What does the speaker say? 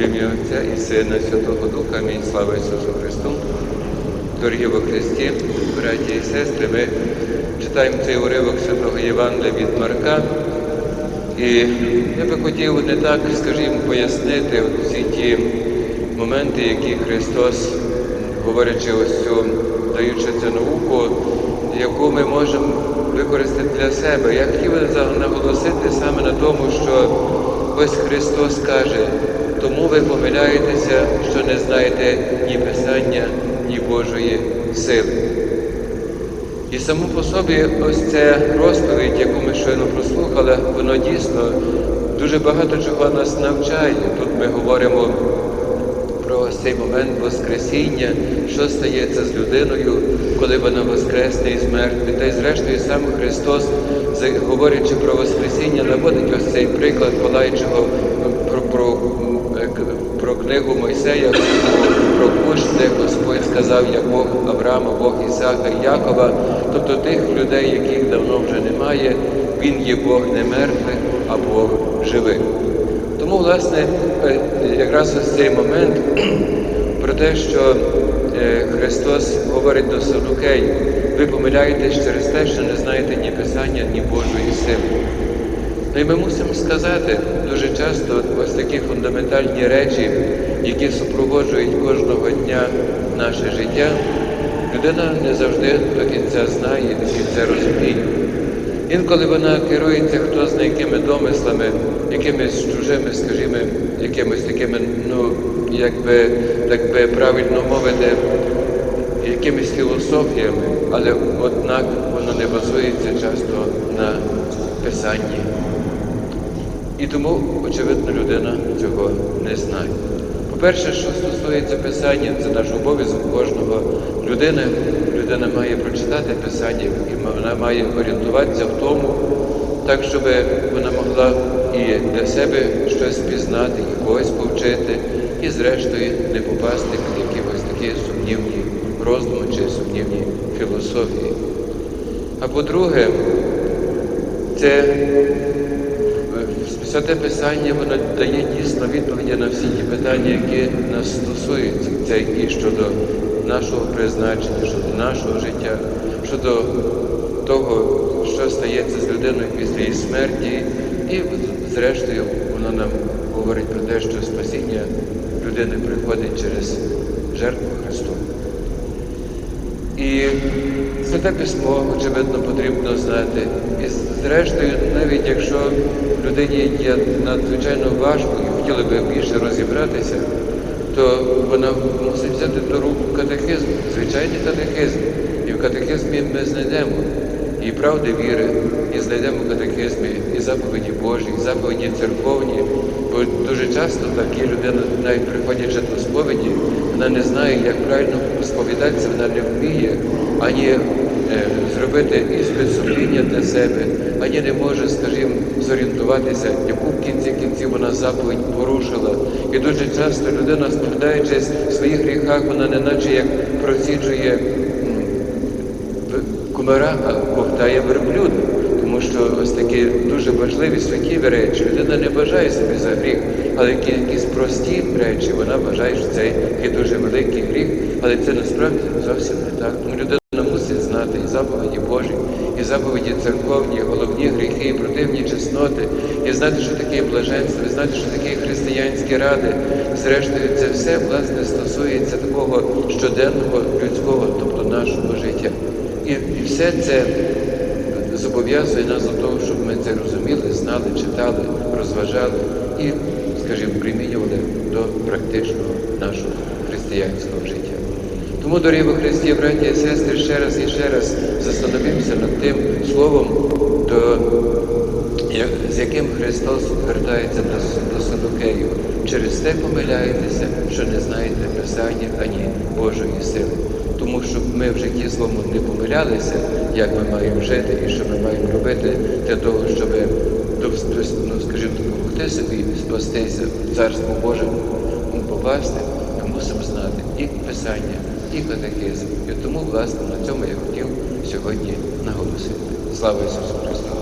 В ім'я Отця і Сина, Святого Духа, Амінь. Слава Ісусу Христу. Дорогі во Христі, браті і сестри, ми читаємо цей уривок Святого Євангелія від Марка. І я би хотів не так, скажімо, пояснити всі ті моменти, які Христос, говорячи ось цю, даючи цю науку, яку ми можемо використати для себе. Я хотів наголосити саме на тому, що ось Христос каже, тому ви помиляєтеся, що не знаєте ні Писання, ні Божої сили. І само по собі ось ця розповідь, яку ми щойно прослухали, воно дійсно дуже багато чого нас навчає. Тут ми говоримо про цей момент Воскресіння, що стається з людиною, коли вона воскресне і смертне. Та й зрештою сам Христос, говорячи про Воскресіння, наводить ось цей приклад палаючого про, про, про книгу Мойсея, про кущ, де Господь сказав, як Бог Авраама, Бог Ісака і Якова, тобто тих людей, яких давно вже немає, Він є Бог не мертвих, а Бог живих. Тому, власне, якраз ось цей момент про те, що Христос говорить до Садукеїв, ви помиляєтесь через те, що не знаєте ні Писання, ні Божої сили. Ну і ми мусимо сказати дуже часто ось такі фундаментальні речі, які супроводжують кожного дня наше життя, людина не завжди до кінця знає, до кінця розуміє. Інколи вона керується хто з якими домислами, якимись чужими, скажімо, якимись такими, ну, якби так би правильно мовити, якимись філософіями, але однак воно не базується часто на писанні. І тому, очевидно, людина цього не знає. По-перше, що стосується писання, це наш обов'язок кожного людини. Людина має прочитати писання, і вона має орієнтуватися в тому, так, щоб вона могла і для себе щось пізнати, і когось повчити, і зрештою не попасти під якісь такі сумнівні роздуми чи сумнівні філософії. А по-друге, це Святе Писання воно дає дійсно відповіді на всі ті питання, які нас стосуються. Це і щодо нашого призначення, щодо нашого життя, щодо того, що стається з людиною після її смерті. І, зрештою, воно нам говорить про те, що спасіння людини приходить через жертву Христу. І Святе письмо, очевидно, потрібно знати. І зрештою, навіть якщо людині є надзвичайно важко і хотіли би більше розібратися, то вона мусить взяти до рук катехизм, звичайний катехизм. І в катехизмі ми знайдемо і правди віри, і знайдемо в катехизмі і заповіді Божі, і заповіді церковні. Бо дуже часто такі людина, навіть приходячи до сповіді, вона не знає, як правильно сповідатися, вона не вміє ані е, зробити іспит сумління для себе, ані не може, скажімо, зорієнтуватися, яку в кінці кінців вона заповідь порушила. І дуже часто людина, сповідаючись в своїх гріхах, вона неначе як проціджує комара, ковтає верблюд. Тому що ось такі дуже важливі святіві речі, людина не бажає собі за гріх, але якісь прості речі, вона вважає, що це є дуже великий гріх, але це насправді зовсім не так. Тому людина мусить знати і заповіді Божі, і заповіді церковні, і головні гріхи, і противні чесноти, і знати, що таке блаженство, і знати, що таке християнські ради. Зрештою, це все власне стосується такого щоденного людського, тобто нашого життя. І все це зобов'язує нас до того, щоб ми це розуміли, знали, читали, розважали і, скажімо, примінювали до практичного нашого християнського життя. Тому, дорогі Христі, браті і сестри, ще раз і ще раз застановимося над тим словом, до, з яким Христос звертається до, до Садокеїв. Через те помиляєтеся, що не знаєте Писання ані Божої сили. Тому щоб ми в житті своєму не помилялися, як ми маємо жити і що ми маємо робити для того, щоб ну, скажімо, допомогти собі спастися в Царство Боже попасти, ми мусимо знати і Писання, і катехизм. І тому, власне, на цьому я хотів сьогодні наголосити. Слава Ісусу Христу!